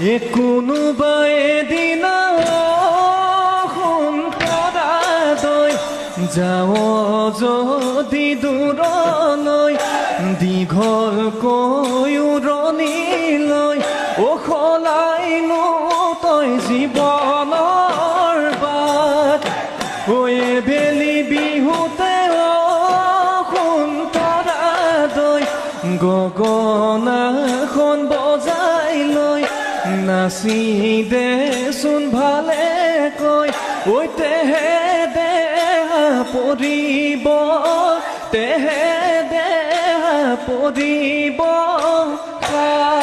এ কোনোবা এদিন সোনকালৈ যাওঁ যদি দূৰলৈ দীঘল কৈৰণিলৈ ওখলাইনো তই জীৱনৰ বাট। ঐ বেলি বিহুতে সোনতৰালৈ গগনাখন বজাই লৈ নাচি দেচোন ভালে কৈ ঐ তেহে দেহা পৰিব তেহে দেহা পৰিব সাত